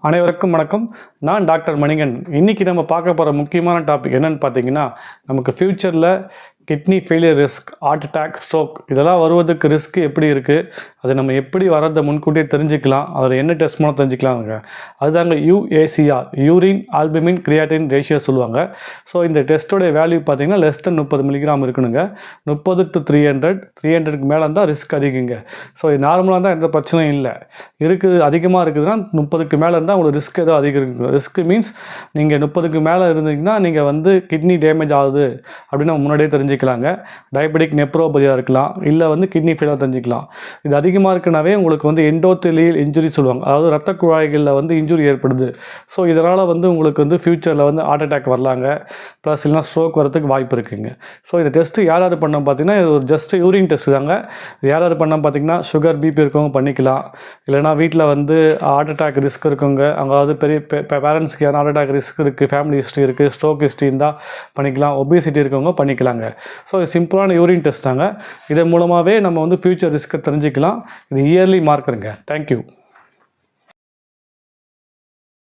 அனைவருக்கும் வணக்கம். நான் டாக்டர் மணிகன் இன்றைக்கி நம்ம பார்க்க போகிற முக்கியமான டாபிக் என்னன்னு பார்த்தீங்கன்னா நமக்கு ஃப்யூச்சரில் kidney failure risk heart attack stroke இதெல்லாம் வருவதற்கு ரிஸ்க் எப்படி இருக்குது அது நம்ம எப்படி வரதை முன்கூட்டியே தெரிஞ்சுக்கலாம். அதில் என்ன டெஸ்ட் மூலம் தெரிஞ்சுக்கலாங்க அதுதாங்க UACR urine albumin creatinine ratio சொல்லுவாங்க. ஸோ இந்த டெஸ்ட்டோடைய வேல்யூ பார்த்தீங்கன்னா லெஸ் தென் முப்பது மில்லிகிராம் இருக்கணுங்க. முப்பது டு த்ரீ ஹண்ட்ரட் த்ரீ ஹண்ட்ரட்க்கு மேலே இருந்தால் ரிஸ்க் அதிகங்க. ஸோ இது நார்மலாக இருந்தால் எந்த பிரச்சனையும் இல்லை. இருக்குது அதிகமாக இருக்குதுன்னா முப்பதுக்கு மேலே இருந்தால் உங்களுக்கு ரிஸ்க் ஏதோ அதிகம் இருக்குது ரிஸ்க் மீன்ஸ் நீங்கள் முப்பதுக்கு மேலே இருந்தீங்கன்னா நீங்கள் வந்து கிட்னி டேமேஜ் ஆகுது அப்படின்னு நம்ம முன்னாடியே தெரிஞ்சுக்கலாங்க டயபெட்டிக் நெப்ரோபதியாக இருக்கலாம். இல்லை வந்து கிட்னி ஃபெயிலாக தெரிஞ்சுக்கலாம். இது அதிகமாக இருக்குனாவே உங்களுக்கு வந்து எண்டோத்தெலியல் இன்ஜுரி சொல்லுவாங்க. அதாவது ரத்த குழாய்களில் வந்து இன்ஜுரி ஏற்படுது. ஸோ இதனால் வந்து உங்களுக்கு வந்து ஃப்யூச்சரில் வந்து ஹார்ட் அட்டாக் வரலாங்க. ப்ளஸ் இல்லைனா ஸ்ட்ரோக் வரதுக்கு வாய்ப்பு இருக்குங்க. ஸோ இந்த டெஸ்ட்டு யார் யார் பண்ணோம் பார்த்தீங்கன்னா இது ஒரு ஜஸ்ட் யூரின் டெஸ்ட் தாங்க. இது யார் யார் பண்ணோம் பார்த்தீங்கன்னா சுகர் பிபி இருக்கவங்க பண்ணிக்கலாம். இல்லைனா வீட்டில் வந்து ஹார்ட் அட்டாக் ரிஸ்க் இருக்குங்க. அதாவது பெரிய பேரண்ட்ஸ்க்கு யாரும் ஹார்ட் அட்டாக் ரிஸ்க் இருக்குது ஃபேமிலி ஹிஸ்ட்ரி இருக்குது ஸ்ட்ரோக் ஹிஸ்ட்ரி இருந்தால் பண்ணிக்கலாம். ஒபிசிட்டி இருக்கவங்க பண்ணிக்கலாங்க. ஸோ இது சிம்பிளான யூரின் டெஸ்ட் தாங்க. இதன் மூலமாகவே நம்ம வந்து ஃப்யூச்சர் ரிஸ்க்கை தெரிஞ்சுக்கலாம். இது இயர்லி மார்க்கருங்க தேங்க்யூ